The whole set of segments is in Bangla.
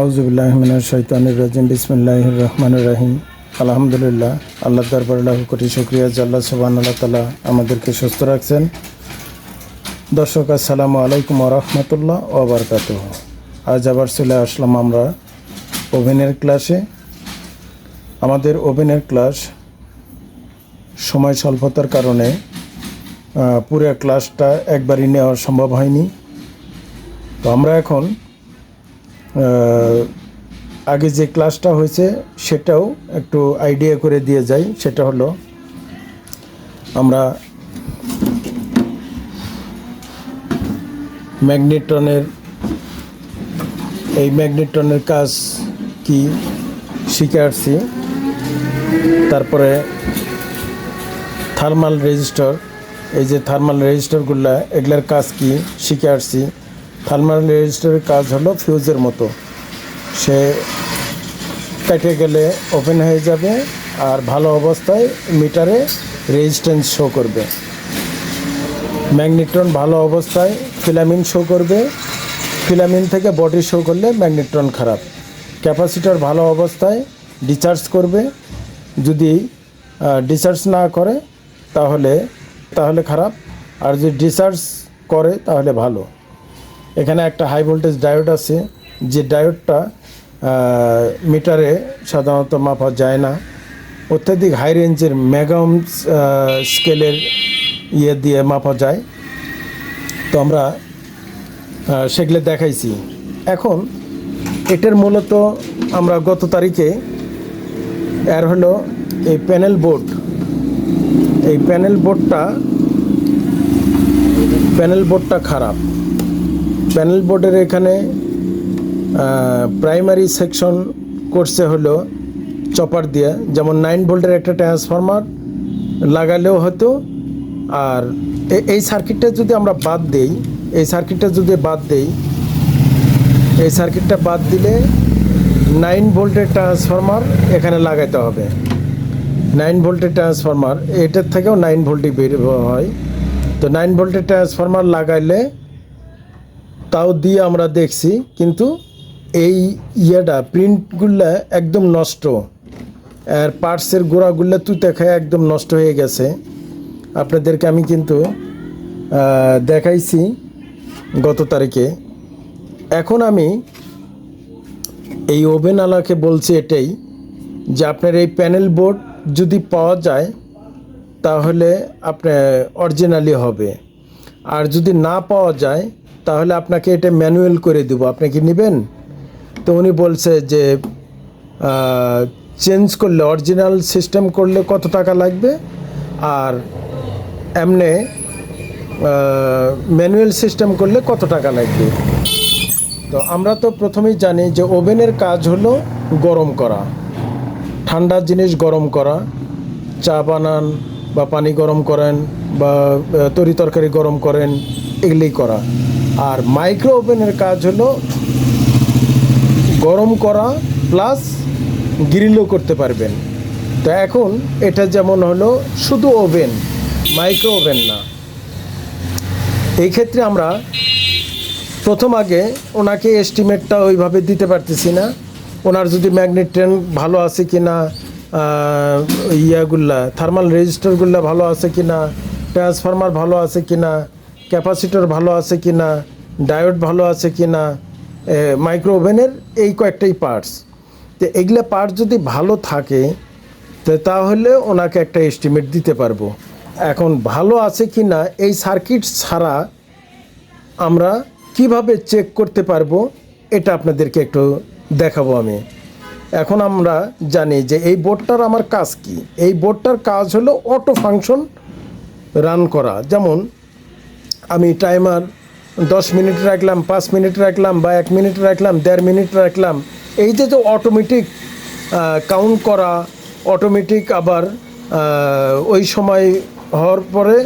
আউজুবিল্লাহমিনার শৈতানুর রাজিম বিসমুল্লাহ রহমান রাহিম। আলহামদুলিল্লাহ আল্লাহ দরবার লাখ কোটি শুক্রিয়া জাল্লা সুবান আল্লাহ তালা আমাদেরকে সুস্থ রাখছেন। দর্শক, আসসালামু আলাইকুম রহমতুল্লাহ ওবরকাত আজ আবার চলে আসলাম আমরা ওভেনের ক্লাসে। আমাদের ওভেনের ক্লাস সময় স্বল্পতার কারণে পুরো ক্লাসটা একবারই নেওয়া সম্ভব হয়নি। তো আমরা এখন আগে যে ক্লাসটা হয়েছে সেটাও একটু আইডিয়া করে দিয়ে যাই, সেটা হলো আমরা ম্যাগনেটনের, এই ম্যাগনেটনের কাজ কি শিখে আসছি তারপরে থার্মাল রেজিস্টার, এই যে থার্মাল রেজিস্টারগুলো, এগুলার কাজ কি শিখে আসছি থার্মাল রেজিস্টারের কাজ হলো ফিউজের মতো। সে কেটে গেলে ওপেন হয়ে যাবে আর ভালো অবস্থায় মিটারে রেজিস্ট্যান্স শো করবে। ম্যাগনেট্রন ভালো অবস্থায় ফিলামিন শো করবে। ফিলামিন থেকে বডি শো করলে ম্যাগনেট্রন খারাপ। ক্যাপাসিটর ভালো অবস্থায় ডিচার্জ করবে। যদি ডিচার্জ না করে, তাহলে তাহলে খারাপ। আর যদি ডিচার্জ করে, তাহলে ভালো। এখানে একটা হাই ভোল্টেজ ডায়োড আছে, যে ডায়োডটা মিটারে সাধারণত মাপা যায় না। অত্যাধিক হাই রেঞ্জের মেগাম স্কেলের ইয়ে দিয়ে মাপা যায়। তো আমরা সেগুলো দেখাইছি। এখন, এটার মূলত আমরা গত তারিখে, এর হলো এই প্যানেল বোর্ড এই প্যানেল বোর্ডটা প্যানেল বোর্ডটা খারাপ। প্যানেল বোর্ডের এখানে প্রাইমারি সেকশন করছে হলো চপার দিয়ে। যেমন নাইন ভোল্টের একটা ট্রান্সফরমার লাগালেও হতো। আর এই সার্কিটটা যদি আমরা বাদ দেই, এই সার্কিটটা যদি বাদ দেই, এই সার্কিটটা বাদ দিলে নাইন ভোল্টের ট্রান্সফরমার এখানে লাগাইতে হবে। নাইন ভোল্টের ট্রান্সফরমার এটার থেকেও নাইন ভোল্টই বের হয়। তো নাইন ভোল্টের ট্রান্সফরমার লাগাইলে তাও দিয়ে আমরা দেখছি, কিন্তু এই ইয়েটা প্রিন্টগুলো একদম নষ্ট। আর পার্টসের গোড়াগুলো তুতে খায় একদম নষ্ট হয়ে গেছে। আপনাদেরকে আমি কিন্তু দেখাইছি গত তারিখে। এখন আমি এই ওভেন আলাকে বলছি এটাই, যে আপনার এই প্যানেল বোর্ড যদি পাওয়া যায়, তাহলে আপনার অরিজিনালি হবে। আর যদি না পাওয়া যায় তাহলে আপনাকে এটা ম্যানুয়াল করে দেবো। আপনি কি নেবেন? তো উনি বলছে যে চেঞ্জ করলে, অরিজিনাল সিস্টেম করলে কত টাকা লাগবে? আর এমনি ম্যানুয়াল সিস্টেম করলে কত টাকা লাগবে? তো আমরা তো প্রথমেই জানি যে ওভেনের কাজ হলো গরম করা। ঠান্ডা জিনিস গরম করা, চা বানান বা পানি গরম করেন বা তরি তরকারি গরম করেন এগুলি করা। আর মাইক্রো ওভেনের কাজ হলো গরম করা প্লাস গ্রিলও করতে পারবেন। তো এখন এটা যেমন হলো শুধু ওভেন মাইক্রো ওভেন না। এই ক্ষেত্রে আমরা প্রথম আগে ওনাকে এস্টিমেটটা ওইভাবে দিতে পারতেছি না। ওনার যদি ম্যাগনেট ট্রেন ভালো আছে কি না ইয়াগুলা থার্মাল রেজিস্টারগুলো ভালো আছে কি না ট্রান্সফরমার ভালো আছে কি না ক্যাপাসিটর ভালো আছে কি না ডায়োড ভালো আছে কি না মাইক্রো ওভেনের এই কয়েকটাই পার্টস তো এগুলো পার্টস যদি ভালো থাকে, তো তাহলে ওনাকে একটা এস্টিমেট দিতে পারব। এখন ভালো আছে কি না এই সার্কিট ছাড়া আমরা কীভাবে চেক করতে পারব, এটা আপনাদেরকে একটু দেখাবো আমি। এখন আমরা জানি যে এই বোর্ডটার আমার কাজ কি। এই বোর্ডটার কাজ হলো অটো ফাংশন রান করা। যেমন আমি টাইমার দশ মিনিট রাখলাম, পাঁচ মিনিট রাখলাম বা এক মিনিট রাখলাম, দেড় মিনিট রাখলাম, এই যে যে অটোমেটিক কাউন্ট করা অটোমেটিক আবার ওই সময় হওয়ার পরে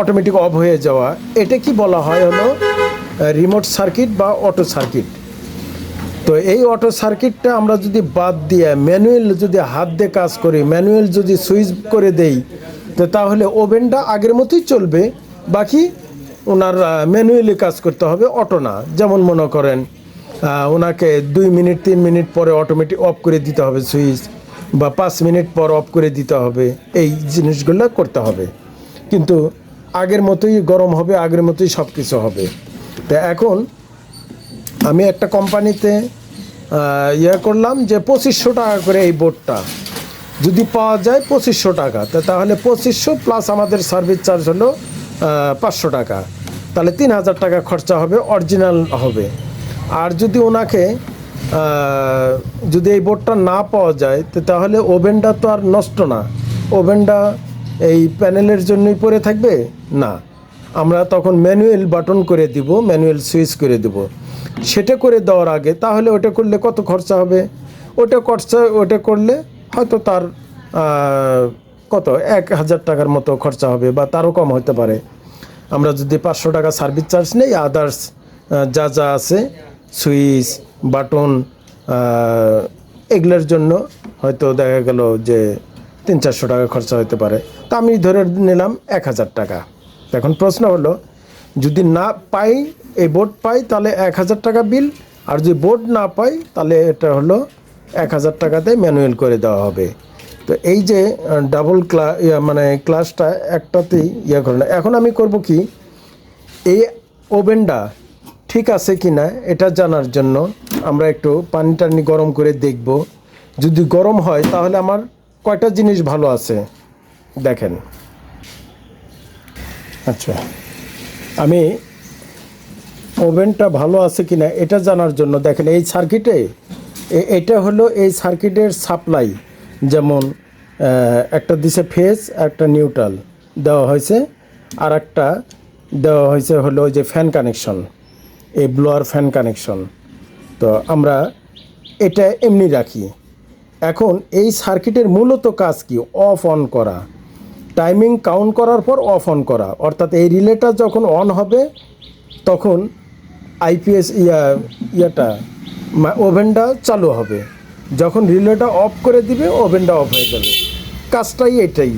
অটোমেটিক অফ হয়ে যাওয়া, এটা কি বলা হয় হলো রিমোট সার্কিট বা অটো সার্কিট তো এই অটো সার্কিটটা আমরা যদি বাদ দিয়ে ম্যানুয়াল যদি হাত দিয়ে কাজ করি ম্যানুয়াল যদি সুইচ করে দেই, তো তাহলে ওভেনটা আগের মতোই চলবে বাকি ওনার ম্যানুয়ালি কাজ করতে হবে অটো না। যেমন মনে করেন ওনাকে দুই মিনিট, তিন মিনিট পরে অটোমেটিক অফ করে দিতে হবে সুইচ বা পাঁচ মিনিট পর অফ করে দিতে হবে। এই জিনিসগুলো করতে হবে। কিন্তু আগের মতোই গরম হবে, আগের মতোই সব কিছু হবে। তা এখন আমি একটা কোম্পানিতে ইয়ে করলাম যে পঁচিশশো টাকা করে এই বোর্ডটা। যদি পাওয়া যায় পঁচিশশো টাকা। তাহলে পঁচিশশো প্লাস আমাদের সার্ভিস চার্জ হলো পাঁচশো টাকা। তাহলে তিন হাজার টাকা খরচা হবে, অরিজিনাল হবে। আর যদি ওনাকে যদি এই বোর্ডটা না পাওয়া যায়, তো তাহলে ওভেনটা তো আর নষ্ট না। ওভেনটা এই প্যানেলের জন্যই পড়ে থাকবে? না। আমরা তখন ম্যানুয়াল বাটন করে দিব, ম্যানুয়াল সুইচ করে দিব। সেটা করে দেওয়ার আগে, তাহলে ওটা করলে কত খরচা হবে? ওটা খরচা, ওটা করলে হয়তো তার কত? এক হাজার টাকার মতো খরচা হবে বা তারও কম হতে পারে। আমরা যদি পাঁচশো টাকা সার্ভিস চার্জ নেই আদার্স যা যা আছে সুইচ বাটন এগুলোর জন্য হয়তো দেখা গেল যে তিন চারশো টাকা খরচা হতে পারে। তা আমি ধরে নিলাম এক হাজার টাকা। এখন প্রশ্ন হলো, যদি না পাই, এই বোর্ড পাই, তাহলে এক হাজার টাকা বিল আর যদি বোর্ড না পাই, তাহলে এটা হলো এক হাজার টাকাতে ম্যানুয়াল করে দেওয়া হবে। তো এই যে ডাবল ক্লা মানে ক্লাসটা একটাতেই ইয়ে করে না। এখন আমি করব কি, এই ওভেনটা ঠিক আছে কি না, এটা জানার জন্য আমরা একটু পানি টানি গরম করে দেখব। যদি গরম হয়, তাহলে আমার কয়টা জিনিস ভালো আছে? দেখেন। আচ্ছা। আমি ওভেনটা ভালো আছে কি না, এটা জানার জন্য দেখেন, এই সার্কিটে এটা হলো এই সার্কিটের সাপ্লাই। যেমন একটা দিছে ফেজ, একটা নিউট্রাল দেওয়া হয়েছে, আর একটা দেওয়া হয়েছে হলো যে ফ্যান কানেকশন, এই ব্লোয়ার ফ্যান কানেকশন। তো আমরা এটা এমনি রাখি। এখন এই সার্কিটের মূলত কাজ কি? অফ অন করা। টাইমিং কাউন্ট করার পর অফ অন করা। অর্থাৎ এই রিলেটা যখন অন হবে, তখন আইপিএস ইয়া, ইয়াটা ওভেনটা চালু হবে। যখন রিলেটা অফ করে দিবে ওভেনটা অফ হয়ে যাবে। কাজটাই এটাই।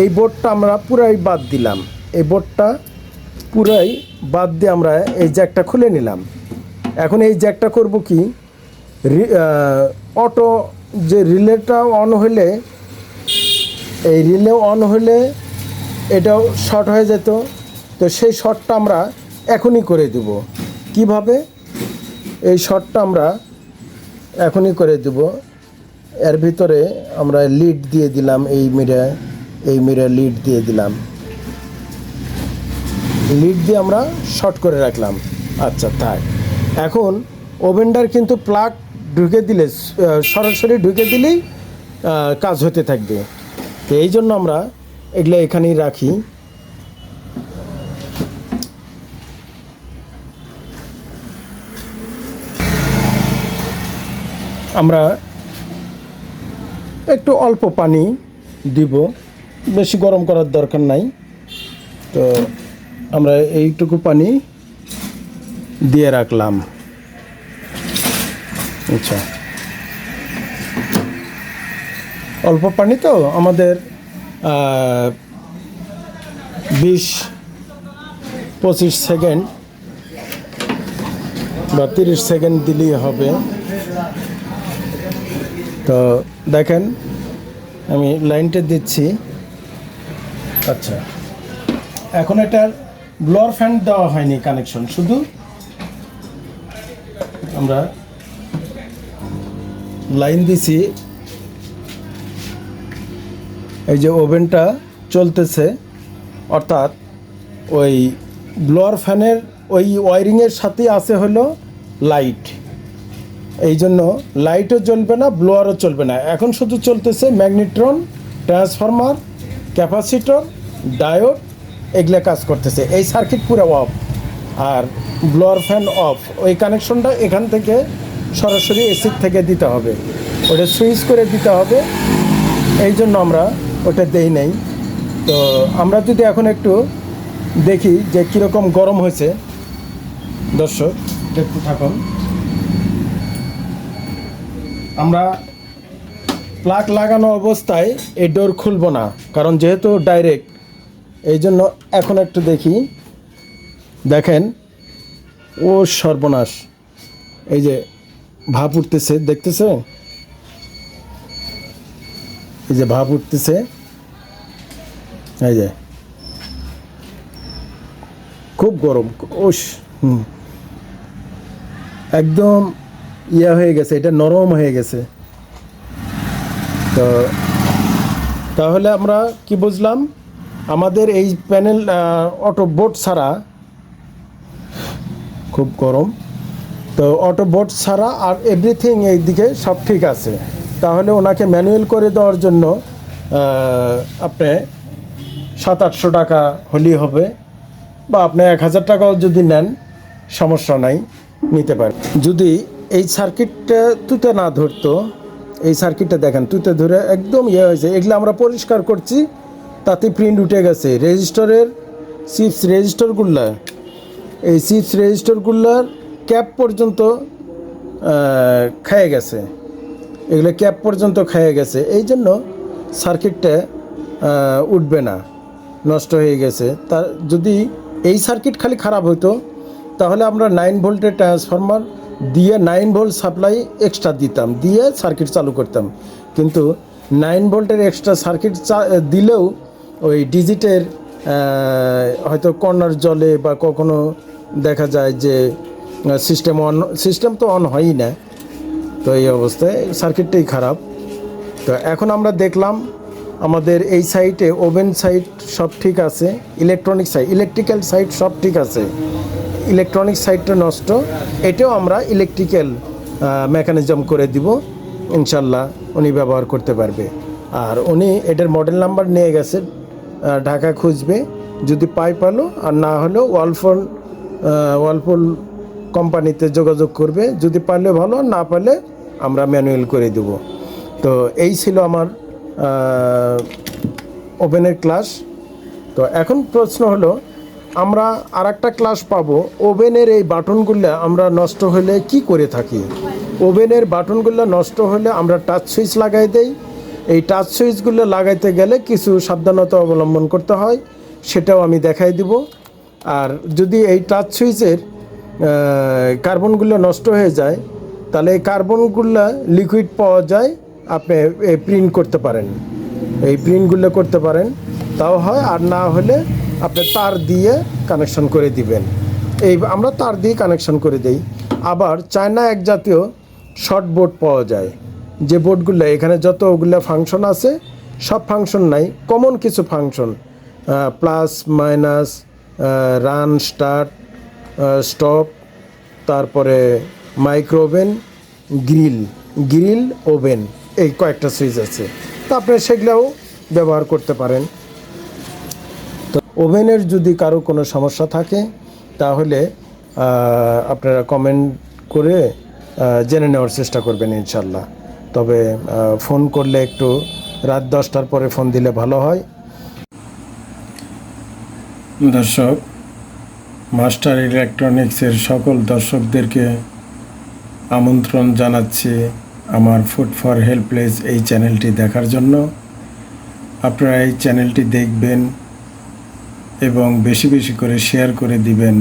এই বোর্ডটা আমরা পুরাই বাদ দিলাম। এই বোর্ডটা পুরাই বাদ দিয়ে আমরা এই জ্যাকটা খুলে নিলাম। এখন এই জ্যাকটা করব কি? অটো যে রিলেটা অন হলে এই রিলে অন হলে এটাও শর্ট হয়ে যেত। তো সেই শর্টটা আমরা এখনই করে দেব। কীভাবে? এই শর্টটা আমরা এখনই করে দেব। এর ভিতরে আমরা লিড দিয়ে দিলাম এই মিরে এই মিরে লিড দিয়ে দিলাম। লিড দিয়ে আমরা শর্ট করে রাখলাম। আচ্ছা তাই। এখন ওভেনটার কিন্তু প্লাগ ঢুকে দিলে সরাসরি ঢুকে দিলেই কাজ হতে থাকবে। তো এই জন্য আমরা এগুলো এখানেই রাখি। আমরা একটু অল্প পানি দিব। বেশি গরম করার দরকার নাই। তো আমরা এইটুকু পানি দিয়ে রাখলাম। আচ্ছা। অল্প পানি তো আমাদের বিশ পঁচিশ সেকেন্ড বা তিরিশ সেকেন্ড দিলেই হবে। তো দেখেন, আমি লাইনটা দিচ্ছি। আচ্ছা। এখন এটার ব্লোয়ার ফ্যান দেওয়া হয়নি কানেকশন, শুধু আমরা লাইন দিছি। এই যে ওভেনটা চলতেছে, অর্থাৎ ওই ব্লোয়ার ফ্যানের ওই ওয়ারিংয়ের সাথে আছে হলো লাইট। এই জন্য লাইটও চলবে না, ব্লোয়ারও চলবে না। এখন শুধু চলতেছে ম্যাগনেট্রন, ট্রান্সফরমার, ক্যাপাসিটর, ডায়োড, এগুলো কাজ করতেছে। এই সার্কিট পুরো অফ, আর ব্লোয়ার ফ্যান অফ। ওই কানেকশনটা এখান থেকে সরাসরি এসির থেকে দিতে হবে। ওটা সুইচ করে দিতে হবে। এই জন্য আমরা ওটা দেই নাই। তো আমরা যদি এখন একটু দেখি যে কীরকম গরম হয়েছে। দর্শক দেখতে থাকুন। আমরা প্লাগ লাগানো অবস্থায় এই ডোর খুলবো না, কারণ যেহেতু ডাইরেক্ট এই জন্য এখন একটু দেখি। দেখেন, ও সর্বনাশ। এই যে ভাপ উঠতেছে, দেখতেছে? এই যে ভাপ উঠতেছে। এই যে। খুব গরম ওস হুম। একদম ইয়া হয়ে গেছে, এটা নরম হয়ে গেছে। তো তাহলে আমরা কি বুঝলাম? আমাদের এই প্যানেল অটো বোর্ড ছাড়া খুব গরম। তো অটো বোর্ড ছাড়া আর এভরিথিং এই দিকে সব ঠিক আছে। তাহলে ওনাকে ম্যানুয়াল করে দেওয়ার জন্য আপনি সাত আটশো টাকা হলেই হবে, বা আপনি এক হাজার টাকাও যদি নেন, সমস্যা নাই, নিতে পারেন। যদি এই সার্কিটটা তুতে না ধরতো। এই সার্কিটটা দেখেন তুতে ধরে একদম ইয়ে হয়েছে। এগুলো আমরা পরিষ্কার করছি, তাতে প্রিন্ট উঠে গেছে। রেজিস্টরের চিপস রেজিস্টরগুলা, এই চিপস রেজিস্টরগুলার ক্যাপ পর্যন্ত খেয়ে গেছে। এগুলো ক্যাপ পর্যন্ত খেয়ে গেছে। এই জন্য সার্কিটটা উঠবে না, নষ্ট হয়ে গেছে। তা যদি এই সার্কিট খালি খারাপ হতো তাহলে আমরা নাইন ভোল্টের ট্রান্সফরমার দিয়ে নাইন ভোল্ট সাপ্লাই এক্সট্রা দিতাম, দিয়ে সার্কিট চালু করতাম। কিন্তু নাইন ভোল্টের এক্সট্রা সার্কিট দিলেও ওই ডিজিটের হয়তো কর্নার জলে বা কখনো দেখা যায় যে সিস্টেম অন সিস্টেম তো অন হয়ই না। তো এই অবস্থায় সার্কিটটাই খারাপ। তো এখন আমরা দেখলাম আমাদের এই সাইটে ওভেন সাইট সব ঠিক আছে ইলেকট্রনিক সাইট ইলেকট্রিক্যাল সাইট সব ঠিক আছে। ইলেকট্রনিক সাইটটা নষ্ট, এটাও আমরা ইলেকট্রিক্যাল মেকানিজম করে দিব, ইনশাল্লাহ উনি ব্যবহার করতে পারবে। আর উনি এটার মডেল নাম্বার নিয়ে গেছে ঢাকা খুঁজবে, যদি পাই পালো, আর না হলেও ওয়ালফোন ওয়ালপুল কোম্পানিতে যোগাযোগ করবে, যদি পারলে ভালো না পারলে আমরা ম্যানুয়াল করে দেব। তো এই ছিল আমার ওভেনের ক্লাস তো এখন প্রশ্ন হলো আমরা আর একটা ক্লাস পাবো। ওভেনের এই বাটনগুলো আমরা নষ্ট হলে কি করে থাকি? ওভেনের বাটনগুলো নষ্ট হলে আমরা টাচ সুইচ লাগাই দেই। এই টাচ সুইচগুলো লাগাইতে গেলে কিছু সাবধানতা অবলম্বন করতে হয়, সেটাও আমি দেখাই দিব। আর যদি এই টাচ সুইচের কার্বনগুলো নষ্ট হয়ে যায়, তাহলে এই কার্বনগুলো লিকুইড পাওয়া যায়, আপনি প্রিন্ট করতে পারেন। এই প্রিন্টগুলো করতে পারেন। তাও হয় আর না হলে আপনি তার দিয়ে কানেকশন করে দিবেন। এই আমরা তার দিয়ে কানেকশন করে দেই। আবার চায়না এক জাতীয় শর্ট বোর্ড পাওয়া যায়। যে বোর্ডগুলো এখানে যতগুলো ফাংশন আছে, সব ফাংশন নাই কমন কিছু function plus minus run start stop তারপরে micro oven grill grill oven এই কয়েকটা সুইচ আছে। তা আপনি সেগুলোও ব্যবহার করতে পারেন। ওভেনের যদি কারও কোনো সমস্যা থাকে, তাহলে আপনারা কমেন্ট করে জেনে নেওয়ার চেষ্টা করবেন ইনশাল্লাহ তবে ফোন করলে একটু রাত দশটার পরে ফোন দিলে ভালো হয়। দর্শক, মাস্টার ইলেকট্রনিক্সের সকল দর্শকদেরকে আমন্ত্রণ জানাচ্ছি আমার ফুড ফর হেল্পলেস এই চ্যানেলটি দেখার জন্য। আপনারা এই চ্যানেলটি দেখবেন এবং বেশি বেশি করে শেয়ার করে দিবেন।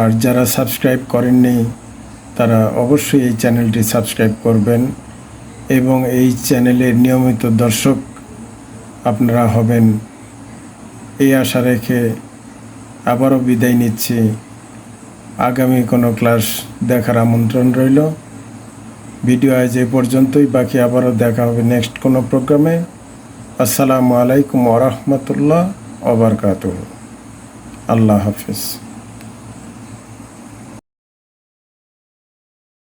আর যারা সাবস্ক্রাইব করেননি, তারা অবশ্যই এই চ্যানেলটি সাবস্ক্রাইব করবেন এবং এই চ্যানেলের নিয়মিত দর্শক আপনারা হবেন। এই আশা রেখে আবারও বিদায় নিচ্ছি। আগামী কোনো ক্লাস দেখার আমন্ত্রণ রইল। ভিডিও আজ এ পর্যন্তই, বাকি আবারও দেখা হবে নেক্সট কোনো প্রোগ্রামে আসসালামু আলাইকুম ওরহমতুল্লাহ ওবরকাত আল্লাহ হাফিজ।